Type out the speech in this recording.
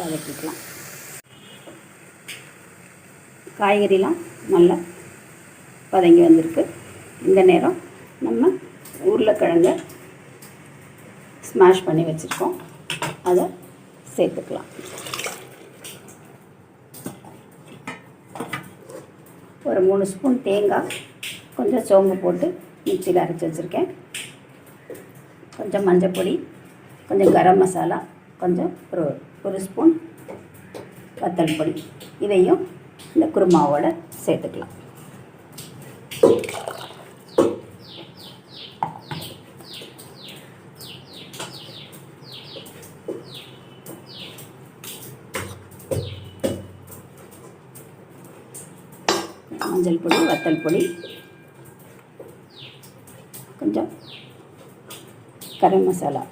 வதக்கிக்கலாம். காய்கறிலாம் நல்லா வதங்கி வந்திருக்கு. இந்த நேரம் நம்ம உருளைக்கிழங்கை ஸ்மாஷ் பண்ணி வச்சுருக்கோம். அதை சேர்த்துக்கலாம். ஒரு மூணு ஸ்பூன் தேங்காய் கொஞ்சம் சோம்பு போட்டு மிக்சியில் அரைச்சி வச்சுருக்கேன். கொஞ்சம் மஞ்சள் பொடி கொஞ்சம் கரம் மசாலா கொஞ்சம் ஒரு ஒரு ஸ்பூன் வத்தல் பொடி. இதையும் இந்த குருமாவோட சேர்த்துக்கலாம். மஞ்சள் பொடி வத்தல் பொடி. கொஞ்சம் கரம் மசாலா.